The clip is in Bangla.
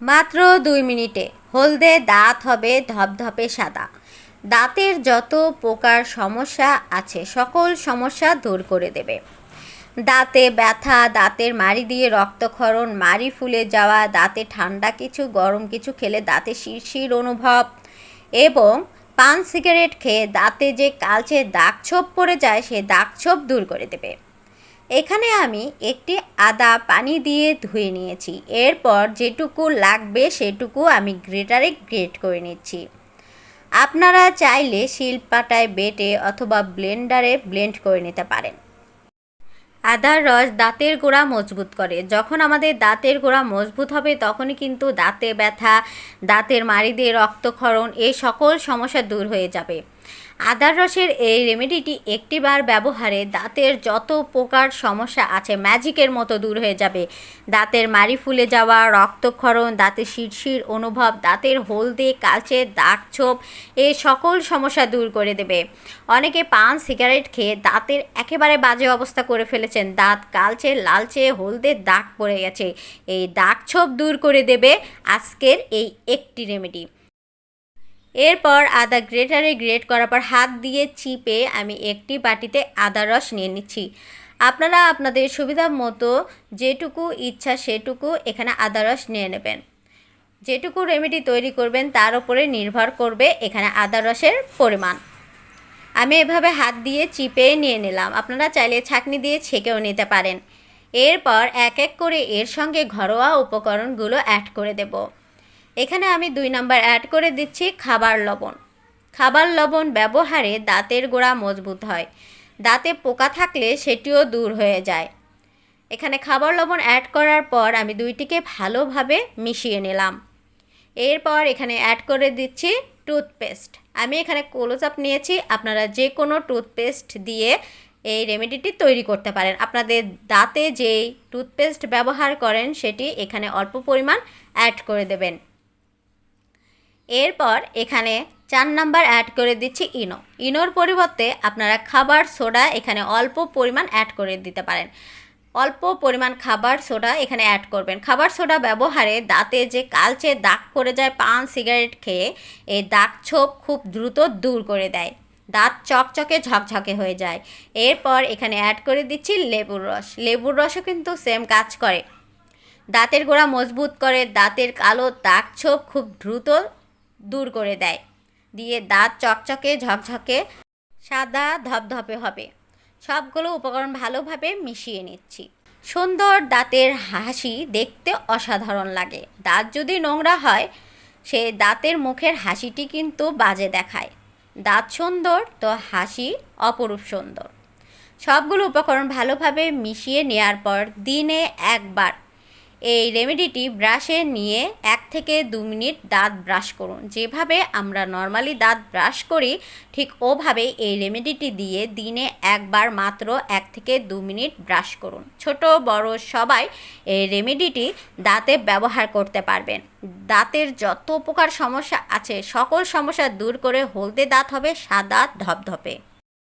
মাত্র দুই মিনিটে। হলদে দাঁত হবে ধপধপে সাদা। দাঁতের যত প্রকার সমস্যা আছে, সকল সমস্যা দূর করে দেবে। দাঁতে ব্যথা, দাঁতের মাড়ি দিয়ে রক্তক্ষরণ, মাড়ি ফুলে যাওয়া, দাঁতে ঠান্ডা কিছু, গরম কিছু খেলে দাঁতে শিরশির অনুভব এবং পান সিগারেট খেয়ে দাঁতে যে কালচে দাগ ছোপ পড়ে যায়, সে দাগ ছোপ দূর করে দেবে। এখানে আমি একটি আদা পানি দিয়ে ধুয়ে নিয়েছি। এরপর যেটুকু লাগবে সেটুকু আমি গ্রেটারে গ্রেট করে নিচ্ছি। আপনারা চাইলে শিলপাটায় বেটে অথবা ব্লেন্ডারে ব্লেন্ড করে নিতে পারেন। আদার রস দাঁতের গোড়া মজবুত করে। যখন আমাদের দাঁতের গোড়া মজবুত হবে তখনই কিন্তু দাঁতে ব্যথা, দাঁতের মাড়ি দিয়ে রক্তক্ষরণ এই সকল সমস্যা দূর হয়ে যাবে। আদার রসের এই রেমেডিটি একটিবার ব্যবহারে দাঁতের যত প্রকার সমস্যা আছে ম্যাজিকের মতো দূর হয়ে যাবে। দাঁতের মারি ফুলে যাওয়া, রক্তক্ষরণ, দাঁতের শিরশির অনুভব, দাঁতের হলদে কালচে দাগ ছোপ, এ সকল সমস্যা দূর করে দেবে। অনেকে পান, সিগারেট খেয়ে দাঁতের একেবারে বাজে অবস্থা করে ফেলেছেন। দাঁত কালচে, লালচে, হলদে দাগ পড়ে গেছে। এই দাগ ছোপ দূর করে দেবে আজকের এই একটি রেমেডি এরপর আদা গ্রেটারে গ্রেট করার পর হাত দিয়ে চিপে আমি একটি বাটিতে আদা রস নিয়ে নিচ্ছি। আপনারা আপনাদের সুবিধা মতো যেটুকু ইচ্ছা সেটুকু এখানে আদা রস নিয়ে নেবেন। যেটুকু রেমেডি তৈরি করবেন তার উপরে নির্ভর করবে এখানে আদা রসের পরিমাণ। আমি এভাবে হাত দিয়ে চিপে নিয়ে নিলাম। আপনারা চাইলে ছাঁকনি দিয়ে ছেঁকেও নিতে পারেন। এরপর এক এক করে এর সঙ্গে ঘরোয়া উপকরণগুলো অ্যাড করে দেবো। এখানে আমি দুই নাম্বার অ্যাড করে দিচ্ছি খাবার লবণ। খাবার লবণ ব্যবহারে দাঁতের গোড়া মজবুত হয়। দাঁতে পোকা থাকলে সেটিও দূর হয়ে যায়। এখানে খাবার লবণ অ্যাড করার পর আমি দুইটিকে ভালোভাবে মিশিয়ে নিলাম। এরপর এখানে অ্যাড করে দিচ্ছি টুথপেস্ট আমি এখানে ক্লোজআপ নিয়েছি। আপনারা যে কোনো টুথপেস্ট দিয়ে এই রেমেডিটি তৈরি করতে পারেন। আপনাদের দাঁতে যেই টুথপেস্ট ব্যবহার করেন, সেটি এখানে অল্প পরিমাণ অ্যাড করে দেবেন। এরপর এখানে চার নাম্বার অ্যাড করে দিচ্ছি ইনো। ইনোর পরিবর্তে আপনারা খাবার, সোডা এখানে অল্প পরিমাণ অ্যাড করে দিতে পারেন। অল্প পরিমাণ খাবার, সোডা এখানে অ্যাড করবেন। খাবার, সোডা ব্যবহারে দাঁতে যে কালচে দাগ পড়ে যায় পান, সিগারেট খেয়ে, এই দাগ ছোপ খুব দ্রুত দূর করে দেয়। দাঁত চকচকে, ঝকঝকে হয়ে যায়। এরপর এখানে অ্যাড করে দিচ্ছি লেবুর রস। লেবুর রসও কিন্তু সেম কাজ করে। দাঁতের গোড়া মজবুত করে, দাঁতের কালো দাগ ছোপ খুব দ্রুত দূর করে দেয়। দিয়ে দাঁত চকচকে, ঝকঝকে, সাদা ধপধপে হবে। সবগুলো উপকরণ ভালোভাবে মিশিয়ে নিচ্ছি। সুন্দর দাঁতের হাসি দেখতে অসাধারণ লাগে। দাঁত যদি নোংরা হয়, সে দাঁতের মুখের হাসিটি কিন্তু বাজে দেখায়। দাঁত সুন্দর, তো হাসি অপরূপ সুন্দর। সবগুলো উপকরণ ভালোভাবে মিশিয়ে নেওয়ার পর দিনে একবার এই রেমেডিটি ব্রাশে নিয়ে এক থেকে দু মিনিট দাঁত ব্রাশ করুন। যেভাবে আমরা নর্মালি দাঁত ব্রাশ করি, ঠিক ওভাবে এই রেমেডিটি দিয়ে দিনে একবার মাত্র এক থেকে দু মিনিট ব্রাশ করুন। ছোট, বড় সবাই এই রেমেডিটি দাঁতে ব্যবহার করতে পারবেন। দাঁতের যত প্রকার সমস্যা আছে, সকল সমস্যা দূর করে হলদে দাঁত হবে, সাদা ধপধপে।